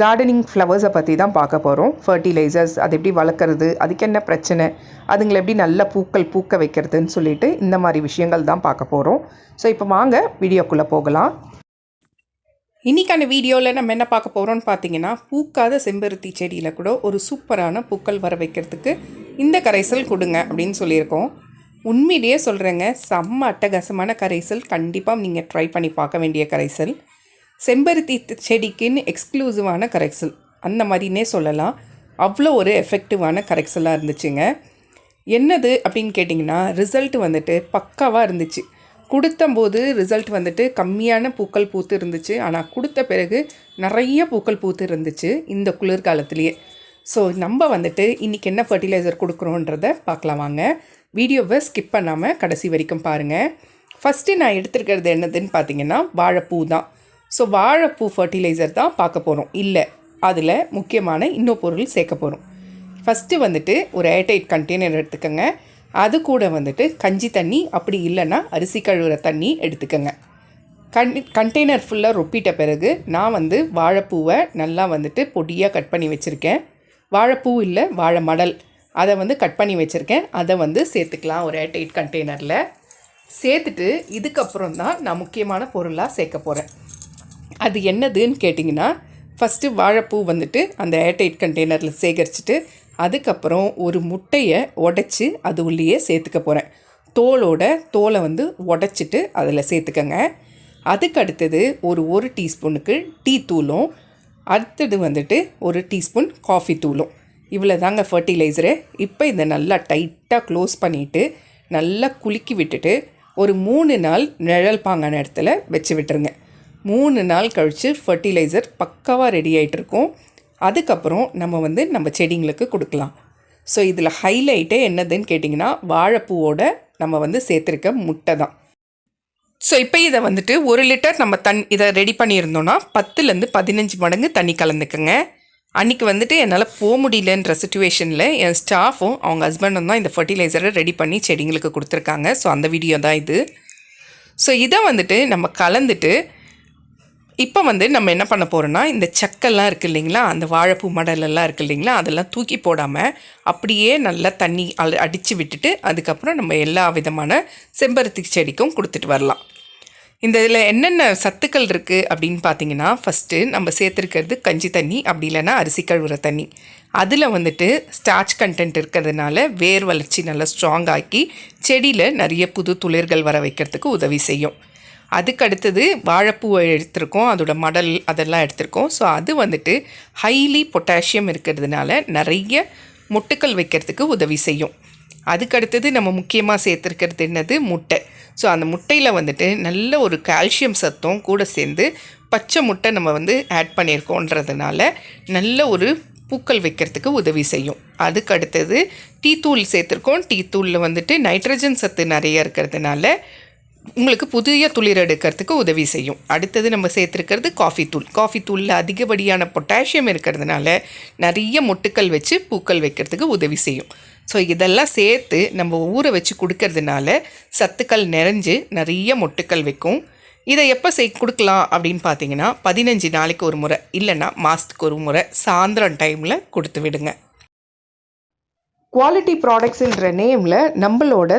Gardening ஃப்ளவர்ஸை பற்றி தான் பார்க்க போகிறோம் ஃபர்டிலைசர்ஸ் அது எப்படி வளர்க்குறது அதுக்கு என்ன பிரச்சனை அதுங்களை எப்படி நல்ல பூக்கள் பூக்க வைக்கிறதுன்னு சொல்லிட்டு இந்த மாதிரி விஷயங்கள் தான் பார்க்க போகிறோம் ஸோ இப்போ வாங்க வீடியோக்குள்ளே போகலாம். இன்றைக்கான வீடியோவில் நம்ம என்ன பார்க்க போகிறோம்னு பார்த்தீங்கன்னா பூக்காத செம்பருத்தி செடியில் கூட ஒரு சூப்பரான பூக்கள் வர வைக்கிறதுக்கு இந்த கரைசல் கொடுங்க அப்படின்னு சொல்லியிருக்கோம். உண்மையிலேயே சொல்கிறேங்க செம்ம அட்டகாசமான கரைசல். கண்டிப்பாக நீங்கள் ட்ரை பண்ணி பார்க்க வேண்டிய கரைசல். செம்பருத்தி செடிக்குன்னு எக்ஸ்க்ளூசிவான கரெக்சல் அந்த மாதிரினே சொல்லலாம். அவ்வளோ ஒரு எஃபெக்டிவான கரெக்சலாக இருந்துச்சுங்க. என்னது அப்படின்னு கேட்டிங்கன்னா ரிசல்ட் வந்துட்டு பக்காவாக இருந்துச்சு. கொடுத்தம்போது ரிசல்ட் வந்துட்டு கம்மியான பூக்கள் பூத்து இருந்துச்சு. ஆனால் கொடுத்த பிறகு நிறைய பூக்கள் பூத்து இருந்துச்சு இந்த குளிர்காலத்துலேயே. ஸோ நம்ம வந்துட்டு இன்றைக்கி என்ன ஃபர்டிலைசர் கொடுக்குறோன்றத பார்க்கலாம் வாங்க. வீடியோவை ஸ்கிப் பண்ணாமல் கடைசி வரைக்கும் பாருங்கள் ஃபஸ்ட்டு நான் எடுத்துருக்கிறது என்னதுன்னு பார்த்தீங்கன்னா வாழைப்பூ தான். ஸோ வாழைப்பூ ஃபர்டிலைசர் தான் பார்க்க போகிறோம் இல்லை அதில் முக்கியமான இன்னொரு பொருள் சேர்க்க போகிறோம் ஃபஸ்ட்டு வந்துட்டு ஒரு ஏர்டைட் கண்டெய்னர் எடுத்துக்கோங்க. அது கூட வந்துட்டு கஞ்சி தண்ணி அப்படி இல்லைன்னா அரிசி கழுவுற தண்ணி எடுத்துக்கோங்க. கன் கண்டெய்னர் ஃபுல்லாக ரொப்பிட்ட பிறகு நான் வந்து வாழைப்பூவை நல்லா வந்துட்டு பொடியாக கட் பண்ணி வச்சுருக்கேன். வாழைப்பூ இல்லை வாழை மடல் அதை வந்து கட் பண்ணி வச்சுருக்கேன். அதை வந்து சேர்த்துக்கலாம் ஒரு ஏர்டைட் கண்டெய்னரில் சேர்த்துட்டு இதுக்கப்புறம் தான் நான் முக்கியமான பொருளாக சேர்க்க போகிறேன் அது என்னதுன்னு கேட்டிங்கன்னா ஃபஸ்ட்டு வாழைப்பூ வந்துட்டு அந்த ஏர்டைட் கண்டெய்னரில் சேகரிச்சுட்டு அதுக்கப்புறம் ஒரு முட்டையை உடைச்சி அது உள்ளேயே சேர்த்துக்க போகிறேன் தோலோட தோலை வந்து உடைச்சிட்டு அதில் சேர்த்துக்கங்க. அதுக்கு அடுத்தது ஒரு ஒரு டீஸ்பூனுக்கு டீ தூளும் அடுத்தது வந்துட்டு ஒரு டீஸ்பூன் காஃபி தூளும். இவ்வளோ தாங்க ஃபர்டிலைசரு இப்போ இதை நல்லா டைட்டாக க்ளோஸ் பண்ணிவிட்டு நல்லா குலுக்கி விட்டுட்டு ஒரு மூணு நாள் நிழல் பாங்கான இடத்துல வச்சு விட்டுருங்க. மூணு நாள் கழித்து ஃபர்டிலைசர் பக்காவாக ரெடி ஆகிட்டுருக்கும் அதுக்கப்புறம் நம்ம வந்து நம்ம செடிங்களுக்கு கொடுக்கலாம். ஸோ இதில் ஹைலைட்டே என்னதுன்னு கேட்டிங்கன்னா வாழைப்பூவோட நம்ம வந்து சேர்த்துருக்க முட்டை தான் ஸோ இப்போ இதை வந்துட்டு ஒரு லிட்டர் நம்ம தண் இதை ரெடி பண்ணியிருந்தோன்னா பத்துலேருந்து பதினஞ்சு மடங்கு தண்ணி கலந்துக்குங்க. அன்றைக்கி வந்துட்டு என்னால் போக முடியலன்ற சுச்சுவேஷனில் என் ஸ்டாஃபும் அவங்க ஹஸ்பண்டும் தான் இந்த ஃபர்டிலைசரை ரெடி பண்ணி செடிங்களுக்கு கொடுத்துருக்காங்க. ஸோ அந்த வீடியோ தான் இது. ஸோ இதை வந்துட்டு நம்ம கலந்துட்டு இப்போ வந்து நம்ம என்ன பண்ண போகிறோம்னா இந்த சக்கெல்லாம் இருக்குது இல்லைங்களா? அந்த வாழைப்பூ மடலெல்லாம் இருக்குது இல்லைங்களா? அதெல்லாம் தூக்கி போடாமல் அப்படியே நல்லா தண்ணி அடித்து விட்டுட்டு அதுக்கப்புறம் நம்ம எல்லா விதமான செம்பருத்தி செடிக்கும் கொடுத்துட்டு வரலாம். இந்த இதில் என்னென்ன சத்துக்கள் இருக்குது அப்படின்னு பார்த்தீங்கன்னா ஃபஸ்ட்டு நம்ம சேர்த்துருக்கிறது கஞ்சி தண்ணி அப்படி இல்லைன்னா அரிசி கழுவுற தண்ணி. அதில் வந்துட்டு ஸ்டார்ச் கண்டென்ட் இருக்கிறதுனால வேர் வளர்ச்சி நல்லா ஸ்ட்ராங் ஆக்கி செடியில் நிறைய புது துளிர்கள் வர வைக்கிறதுக்கு உதவி செய்யும். அதுக்கு அடுத்தது வாழைப்பூவை எடுத்திருக்கோம் அதோட மடல் அதெல்லாம் எடுத்திருக்கோம். ஸோ அது வந்துட்டு ஹைலி பொட்டாசியம் இருக்கிறதுனால நிறைய மொட்டுக்கள் வைக்கிறதுக்கு உதவி செய்யும். அதுக்கு அடுத்தது நம்ம முக்கியமாக சேர்த்துருக்கிறது என்னது? முட்டை. ஸோ அந்த முட்டையில் வந்துட்டு நல்ல ஒரு கால்சியம் சத்தும் கூட சேர்ந்து பச்சை முட்டை நம்ம வந்து ஆட் பண்ணியிருக்கோன்றதுனால நல்ல ஒரு பூக்கள் வைக்கிறதுக்கு உதவி செய்யும். அதுக்கு அடுத்தது டீ தூள் சேர்த்துருக்கோம். டீ தூளில் வந்துட்டு நைட்ரஜன் சத்து நிறைய இருக்கிறதுனால உங்களுக்கு புதிய துளிர் எடுக்கிறதுக்கு உதவி செய்யும். அடுத்தது நம்ம சேர்த்துருக்கிறது காஃபி தூள். காஃபி தூளில் அதிகப்படியான பொட்டாசியம் இருக்கிறதுனால நிறைய மொட்டுக்கள் வச்சு பூக்கள் வைக்கிறதுக்கு உதவி செய்யும். ஸோ இதெல்லாம் சேர்த்து நம்ம ஊற வச்சு கொடுக்கறதுனால சத்துக்கள் நிறைஞ்சு நிறைய மொட்டுக்கள் வைக்கும். இதை எப்போ செய் கொடுக்கலாம் அப்படின்னு பார்த்தீங்கன்னா பதினஞ்சு நாளைக்கு ஒரு முறை இல்லைன்னா மாதத்துக்கு ஒரு முறை சாயந்தரம் டைமில் கொடுத்து விடுங்க. குவாலிட்டி ப்ராடக்ட்ஸுன்ற நேமில் நம்மளோட